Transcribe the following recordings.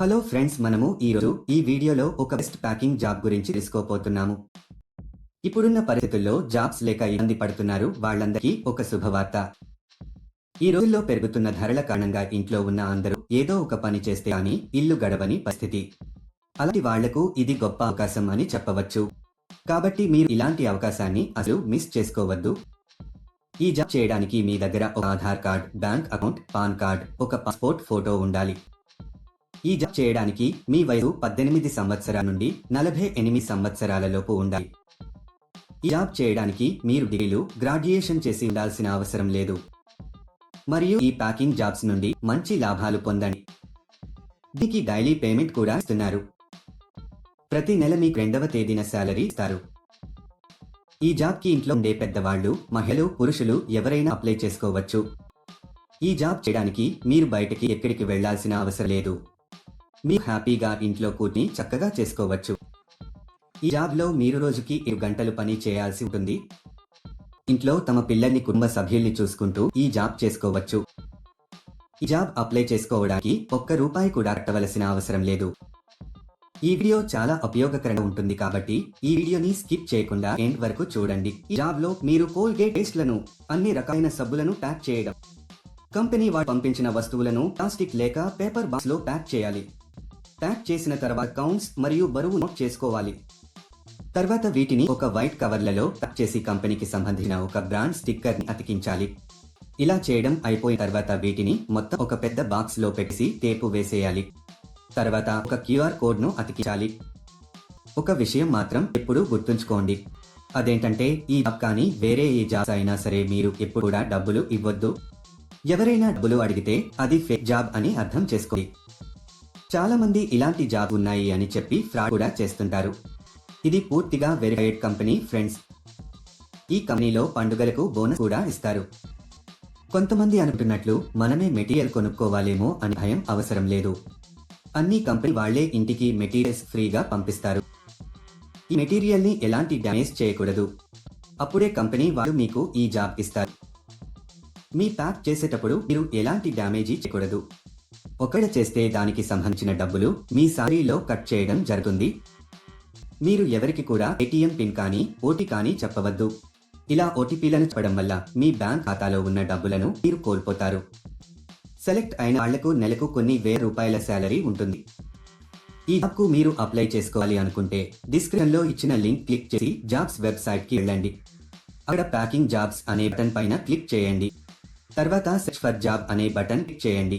Hello friends మనము ఈరోజు ఈ వీడియోలో ఒక బెస్ట్ ప్యాకింగ్ జాబ్ గురించి తెలుసుకోపోతున్నాము ఇప్పుడున్న పరిస్థితుల్లో జాబ్స్ లేక ఇబ్బంది పడుతున్నారు వాళ్ళందరికీ ఒక శుభవార్త. ఈ రోజుల్లో పెరుగుతున్న ధరల కారణంగా ఇంట్లో ఉన్న అందరూ ఏదో ఒక పని చేస్తే కానీ ఇల్లు గడవని పరిస్థితి. అలాంటి వాళ్ళకు ఇది గొప్ప అవకాశం అని చెప్పవచ్చు. కాబట్టి మీరు ఇలాంటి అవకాశాన్ని అసలు మిస్ చేసుకోవద్దు. ఈ జాబ్ చేయడానికి మీ దగ్గర ఒక Aadhaar card bank account PAN card ఒక పాస్పోర్ట్ ఫోటో ఉండాలి. ఈ జాబ్ చేయడానికి మీ వయసు పద్దెనిమిది సంవత్సరాల నుండి నలభై ఎనిమిది సంవత్సరాలలోపు ఉండాలి. ఈ జాబ్ చేయడానికి మీరు డిగ్రీలు గ్రాడ్యుయేషన్ చేసి ఉండాల్సిన అవసరం లేదు. మరియు ఈ ప్యాకింగ్ జాబ్స్ నుండి మంచి లాభాలు పొందండి. దీనికి డైలీ పేమెంట్ కూడా ఇస్తున్నారు. ప్రతి నెల మీకు రెండవ తేదీన శాలరీ ఇస్తారు. ఈ జాబ్కి ఇంట్లో ఉండే పెద్దవాళ్ళు మహిళలు పురుషులు ఎవరైనా అప్లై చేసుకోవచ్చు. ఈ జాబ్ చేయడానికి మీరు బయటకి ఎక్కడికి వెళ్ళాల్సిన అవసరం లేదు. మీరు హ్యాపీగా ఇంట్లో కూర్చుని చక్కగా చేసుకోవచ్చు. ఈ జాబ్లో మీరు రోజుకి ఏడు గంటలు పని చేయాల్సి ఉంటుంది. ఇంట్లో తమ పిల్లల్ని కుటుంబ సభ్యుల్ని చూసుకుంటూ ఈ జాబ్ చేసుకోవచ్చు. ఈ జాబ్ అప్లై చేసుకోవడానికి ఒక్క రూపాయి కూడా కట్టవలసిన అవసరం లేదు. ఈ వీడియో చాలా ఉపయోగకరంగా ఉంటుంది కాబట్టి ఈ వీడియోని స్కిప్ చేయకుండా ఎండ్ వరకు చూడండి. ఈ జాబ్లో మీరు కోల్గేట్ పేస్ట్లను అన్ని రకాలైన సబ్బులను ప్యాక్ చేయడం కంపెనీ వారు పంపించిన వస్తువులను ప్లాస్టిక్ లేక పేపర్ బాక్స్లో ప్యాక్ చేయాలి. ప్యాక్ చేసిన తర్వాత కౌంట్స్ మరియు బరువు నోట్ చేసుకోవాలి. తర్వాత వీటిని ఒక వైట్ కవర్లలో ప్యాక్ చేసి కంపెనీకి సంబంధించిన ఒక బ్రాండ్ స్టిక్కర్ని అతికించాలి. ఇలా చేయడం అయిపోయిన తర్వాత వీటిని మొత్తం ఒక పెద్ద బాక్స్లో పెట్టి టేపు వేసేయాలి. తర్వాత ఒక క్యూఆర్ కోడ్ను అతికించాలి. ఒక విషయం మాత్రం ఎప్పుడూ గుర్తుంచుకోండి. అదేంటంటే ఈ జాబ్ కానీ వేరే ఏ జాబ్ అయినా సరే మీరు ఎప్పుడు కూడా డబ్బులు ఇవ్వద్దు. ఎవరైనా డబ్బులు అడిగితే అది ఫేక్ జాబ్ అని అర్థం చేసుకోండి. చాలా మంది ఇలాంటి జాబ్ ఉన్నాయి అని చెప్పి ఫ్రాడ్ కూడా చేస్తుంటారు. ఇది పూర్తిగా వెరిఫైడ్ కంపెనీ ఫ్రెండ్స్ ఈ కంపెనీలో పండుగలకు బోనస్ కూడా ఇస్తారు. కొంతమంది అనుకుంటున్నట్లు మనమే మెటీరియల్ కొనుక్కోవాలేమో అని భయం అవసరం లేదు. అన్ని కంపెనీ వాళ్ళే ఇంటికి మెటీరియల్స్ ఫ్రీగా పంపిస్తారు. ఈ మెటీరియల్ని ఎలాంటి డ్యామేజ్ చేయకూడదు. అప్పుడే కంపెనీ వాళ్ళు మీకు ఈ జాబ్ ఇస్తారు. మీ ప్యాక్ చేసేటప్పుడు మీరు ఎలాంటి డ్యామేజీ చేయకూడదు. ఒకవేళ చేస్తే దానికి సంబంధించిన డబ్బులు మీ సారీలో కట్ చేయడం జరుగుతుంది మీరు ఎవరికి కూడా ఏటీఎం పిన్ కానీ ఓటీ కానీ చెప్పవద్దు. ఇలా ఓటీపీలను చెప్పడం వల్ల మీ బ్యాంక్ ఖాతాలో ఉన్న డబ్బులను మీరు కోల్పోతారు. సెలెక్ట్ అయిన వాళ్ళకు నెలకు కొన్ని వేల రూపాయల శాలరీ ఉంటుంది. ఈ జాబ్కు మీరు అప్లై చేసుకోవాలి అనుకుంటే డిస్క్రిప్షన్లో ఇచ్చిన లింక్ క్లిక్ చేసి జాబ్స్ వెబ్సైట్కి వెళ్ళండి. అక్కడ ప్యాకింగ్ జాబ్స్ అనే బటన్ పైన క్లిక్ చేయండి. తర్వాత సెర్చ్ ఫర్ జాబ్ అనే బటన్ క్లిక్ చేయండి.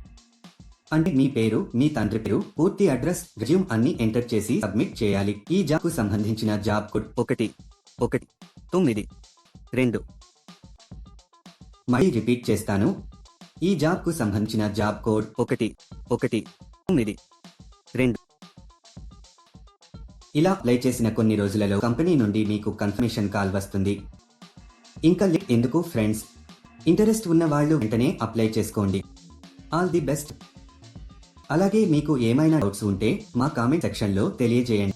అంటే మీ పేరు మీ తండ్రి పేరు పూర్తి అడ్రస్ రెజ్యూమ్ అన్ని ఎంటర్ చేసి సబ్మిట్ చేయాలి. ఈ జాబ్కు సంబంధించిన జాబ్ కోడ్ ఒకటి ఒకటి తొమ్మిది రెండు. మళ్ళీ రిపీట్ చేస్తాను. ఈ జాబ్కు సంబంధించిన జాబ్ కోడ్ ఒకటి ఒకటి తొమ్మిది రెండు. ఇలా అప్లై చేసిన కొన్ని రోజులలో కంపెనీ నుండి మీకు కన్ఫర్మేషన్ కాల్ వస్తుంది. ఇంకా ఎందుకు ఫ్రెండ్స్? ఇంటరెస్ట్ ఉన్న వాళ్ళు వెంటనే అప్లై చేసుకోండి. All the best. అలాగే మీకు ఏమైనా డౌట్స్ ఉంటే మా కామెంట్ సెక్షన్లో తెలియజేయండి.